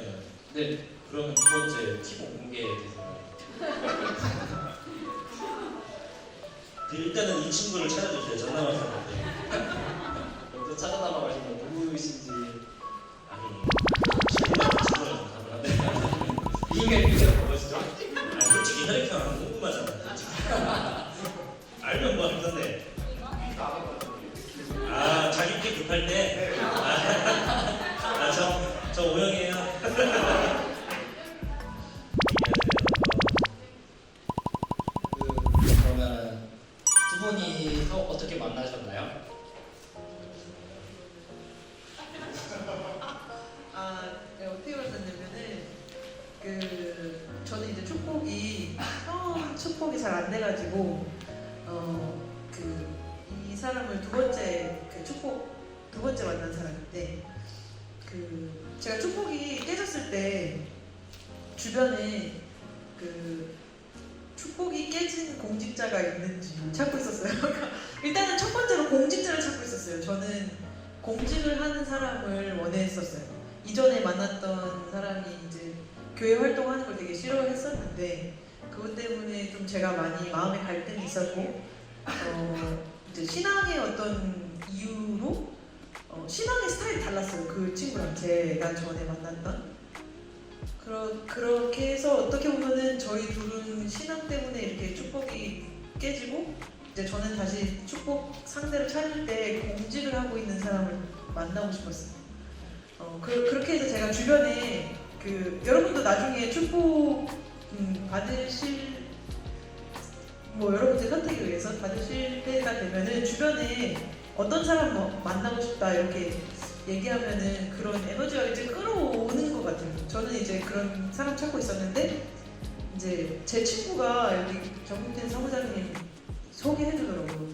네. 네, 그러면 두 번째 티보 공개에 대해서. 그 일단은 이 친구를 찾아주세요. 전남한 사람한테. 먼저 찾아달라고 하시면 누구이신지 아니, 친구 친구를 좀 가면 이게 비디오 보시죠? 아, 솔직히 혈액형 안 궁금하잖아. 솔직히. 알면 뭐 어떻게 만나셨나요? 아, 네, 어떻게 만났냐면은 그 저는 이제 축복이 처음 축복이 잘 안 돼가지고 어 그 이 사람을 두 번째 그 축복 두 번째 만난 사람인데 그 제가 축복이 깨졌을 때 주변에 그 축복이 깨진 공직자가 있는지 찾고 있었어요. 그러니까 일단은 첫 번째로 공직자를 찾고 있었어요. 저는 공직을 하는 사람을 원했었어요. 이전에 만났던 사람이 이제 교회 활동하는 걸 되게 싫어했었는데 그것 때문에 좀 제가 많이 마음의 갈등이 있었고 어 이제 신앙의 어떤 이유로 어 신앙의 스타일이 달랐어요 그 친구랑 제가 전에 만났던 그러, 그렇게 해서 어떻게 보면은 저희 둘은 신앙 때문에 이렇게 축복이 깨지고 이제 저는 다시 축복 상대를 찾을 때 공직을 하고 있는 사람을 만나고 싶었어요. 어, 그, 그렇게 해서 제가 주변에 그 여러분도 나중에 축복 음, 받으실 뭐 여러분들 선택에 의해서 받으실 때가 되면은 주변에 어떤 사람 뭐 만나고 싶다 이렇게 얘기하면은 그런 에너지가 이제 끌어오는 것 같아요. 저는 이제 그런 사람 찾고 있었는데 이제 제 친구가 여기 정국진 사무장님 소개해주더라고요.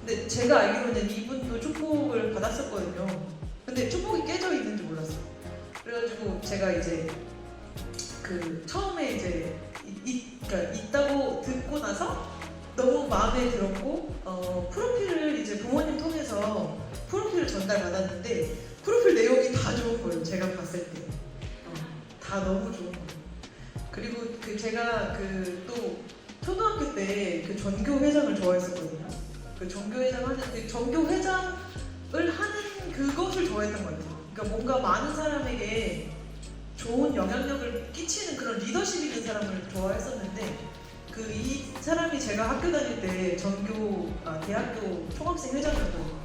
근데 제가 알기로는 이분도 축복을 받았었거든요. 근데 축복이 깨져 있는지 몰랐어요. 그래가지고 제가 이제 그 처음에 이제 그러니까 있다고 듣고 나서 너무 마음에 들었고 어, 프로필을 이제 부모님 통해서 프로필을 전달받았는데 프로필 내용이 다 좋은 거예요. 제가 봤을 때. 어, 다 너무 좋은 거예요. 그리고 그 제가 그 또 초등학교 때 그 전교 회장을 좋아했었거든요. 그 전교 회장 하는 그 전교 회장을 하는 그것을 좋아했던 것 같아요. 그러니까 뭔가 많은 사람에게 좋은 영향력을 끼치는 그런 리더십 있는 사람을 좋아했었는데 그 이 사람이 제가 학교 다닐 때 전교 아, 대학교 총학생 회장이었거든요.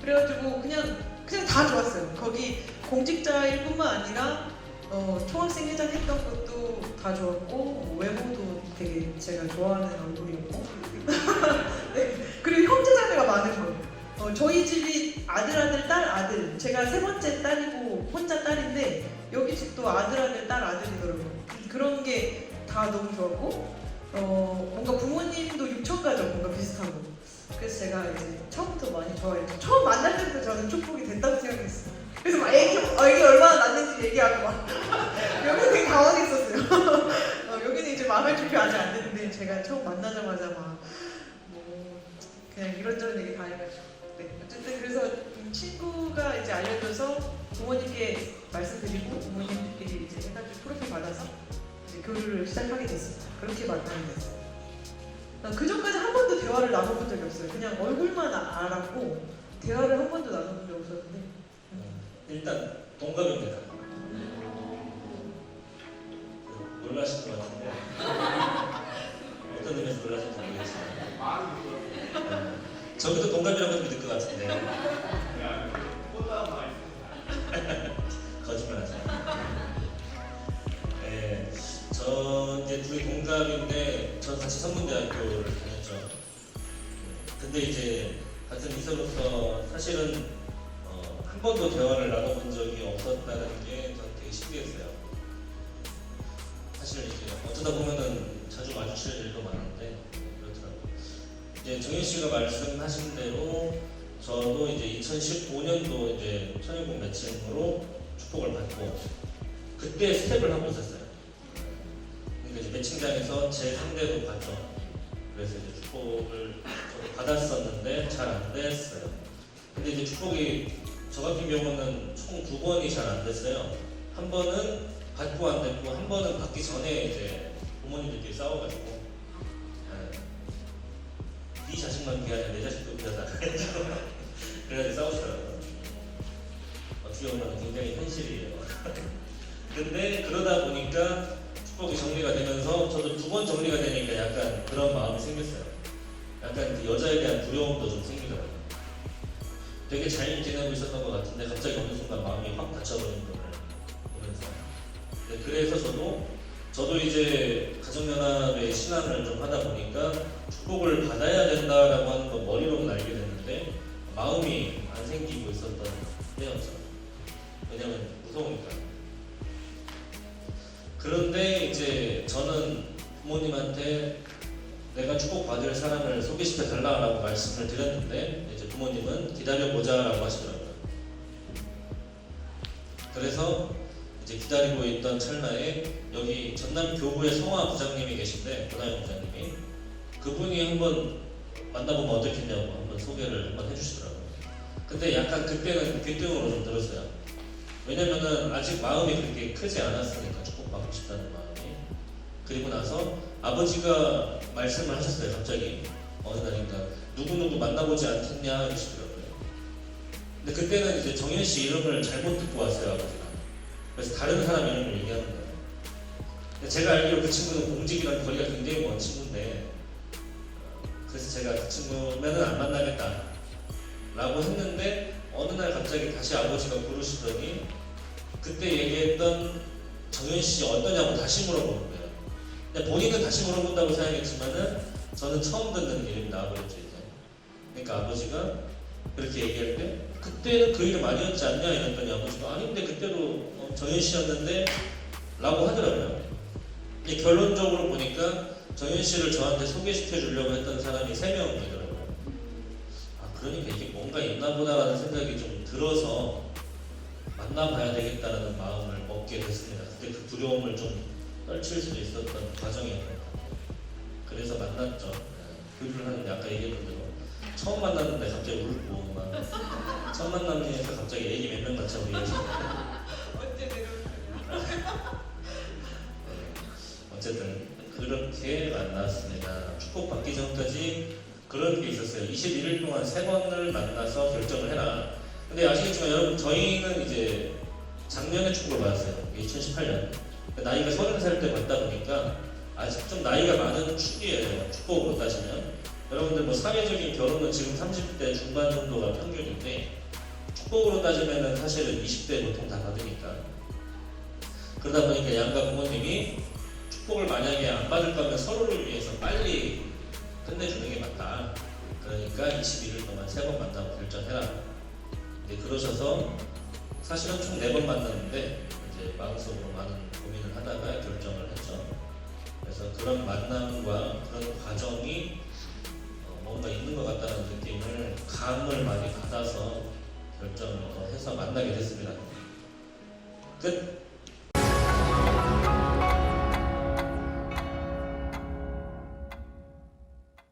그래가지고 그냥 그냥 다 좋았어요. 거기 공직자일 뿐만 아니라 어, 총학생 회장 했던 것도 다 좋았고 뭐 외모도 되게 제가 좋아하는 얼굴이었고 네. 그리고 형제 자매가 많은 거예요. 어, 저희 집이 아들 아들 딸 아들 제가 세 번째 딸이고 혼자 딸인데 여기 집도 아들 아들 딸 아들이더라고요. 그런 게 다 너무 좋았고 어, 뭔가 그래서 제가 이제 처음부터 많이 좋아했죠. 처음 만날 때부터 저는 축복이 됐다고 생각했어요. 그래서 막 애기, 어, 애기 얼마나 낳는지 얘기하고 막 여기는 되게 당황했었어요. 어, 여기는 이제 마음의 준비 아직 안 됐는데 제가 처음 만나자마자 막 뭐 그냥 이런저런 얘기 다 해가지고 네 어쨌든 그래서 음, 친구가 이제 알려줘서 부모님께 말씀드리고 부모님들끼리 이제 해가지고 프로필 받아서 이제 교류를 시작하게 됐습니다. 그렇게 만나게 됐어요. 그 전까지 대화를 나눠본 적이 없어요. 그냥 얼굴만 아- 알았고 대화를 한 번도 나눠본 적 없었는데 일단 동갑입니다. 놀라실 것 같은데 어떤 의미에서 놀라실지 모르겠어요. 네. 저기도 동갑이라고 믿을 것 같은데 거짓말하세요. 네, 저 이제 둘이 동갑인데 전 같이 성문대학교를. 근데 이제 같은 이사로서 사실은 어, 한 번도 대화를 나눠본 적이 없었다는 게 저는 되게 신기했어요. 사실 이제 어쩌다 보면은 자주 마주칠 일도 많은데 그렇더라고요. 이제 정현 씨가 말씀하신 대로 저도 이제 2015년도 이제 천일국 매칭으로 축복을 받고 그때 스텝을 하고 있었어요. 그러니까 매칭장에서 제 상대도 봤죠. 그래서 이제 축복을 받았었는데 잘 안 됐어요. 근데 이제 축복이 저 같은 경우는 총 두 번이 잘 안 됐어요. 한 번은 받고 안 됐고 한 번은 받기 전에 이제 부모님들끼리 싸워가지고 예. 네 자식만 귀하냐 내 자식도 귀하다 그래가지고 싸우시더라고요 어떻게 보면 굉장히 현실이에요 근데 그러다 보니까 축복이 정리가 되면서 저도 두 번 정리가 되니까 약간 그런 마음이 생겼어요 약간 그 여자에 대한 두려움도 좀 생기더라고요 되게 잘 지내고 있었던 것 같은데 갑자기 어느 순간 마음이 확 닫혀버린 걸 보면서 네, 그래서 저도 저도 이제 가정연합의 신앙을 좀 하다 보니까 축복을 받아야 된다라고 하는 거 머리로는 알게 됐는데 마음이 안 생기고 있었던 때였죠. 왜냐면 무서우니까. 그런데 이제 저는 부모님한테 내가 축복받을 사람을 소개시켜 달라고 말씀을 드렸는데 이제 부모님은 기다려 보자라고 하시더라고요. 그래서 이제 기다리고 있던 찰나에 여기 전남 교구의 성화 부장님이 계신데 고나영 부장님이 그분이 한번 만나보면 어떻겠냐고 한번 소개를 한번 해주시더라고요. 근데 약간 그때는 귓등으로 좀 들었어요. 왜냐면은 아직 마음이 그렇게 크지 않았으니까 축복받고 싶다는 마음이. 그리고 나서 아버지가 말씀을 하셨어요. 갑자기 어느 날인가 누구누구 만나보지 않겠냐 이러시더라고요. 근데 그때는 이제 정현 씨 이름을 잘못 듣고 왔어요 아버지가. 그래서 다른 사람 이름을 얘기하는 거예요. 근데 제가 알기로 그 친구는 공직이랑 거리가 굉장히 먼 친구인데 어, 그래서 제가 그 친구면은 안 만나겠다 라고 했는데 어느 날 갑자기 다시 아버지가 부르시더니 그때 얘기했던 정현 씨 어떠냐고 다시 물어보는 거예요. 본인은 다시 물어본다고 생각했지만은 저는 처음 듣는 이름이 나와버렸죠 이제. 그러니까 아버지가 그렇게 얘기할 때 그때는 그 이름 아니었지 않냐 이랬더니 아버지가 아닌데 그때도 어, 정현 씨였는데 라고 하더라고요. 근데 결론적으로 보니까 정현 씨를 저한테 소개시켜 주려고 했던 사람이 세 명이더라고요. 아 그러니까 이게 뭔가 있나 보다라는 생각이 좀 들어서 만나봐야 되겠다라는 마음을 먹게 됐습니다. 근데 그 두려움을 좀 떨칠 수도 있었던 같아요. 그래서 만났죠. 네. 교류를 하는데 아까 얘기했던 대로 처음 만났는데 갑자기 울고 막첫 만남에서 갑자기 애기 몇 명 같이 하고 언제 내려올까요? 어쨌든 그렇게 만났습니다. 축복받기 전까지 그런 게 있었어요. 21일 동안 세 번을 만나서 결정을 해라. 근데 아시겠지만 여러분 저희는 이제 작년에 축복을 받았어요. 2018년. 나이가 30살 때 받다 보니까 아직 좀 나이가 많은 축이에요. 축복으로 따지면. 여러분들 뭐 사회적인 결혼은 지금 30대 중반 정도가 평균인데 축복으로 따지면은 사실은 20대 보통 다 받으니까. 그러다 보니까 양가 부모님이 축복을 만약에 안 받을 거면 서로를 위해서 빨리 끝내주는 게 맞다. 그러니까 21일 동안 세번 만나고 결정해라. 네, 그러셔서 사실은 총네번 만났는데 이제 마음속으로 많은 고민을 하다가 결정을 했죠. 그래서 그런 만남과 그런 과정이 어, 뭔가 있는 것 같다는 느낌을 감을 많이 받아서 결정을 해서 만나게 됐습니다. 끝.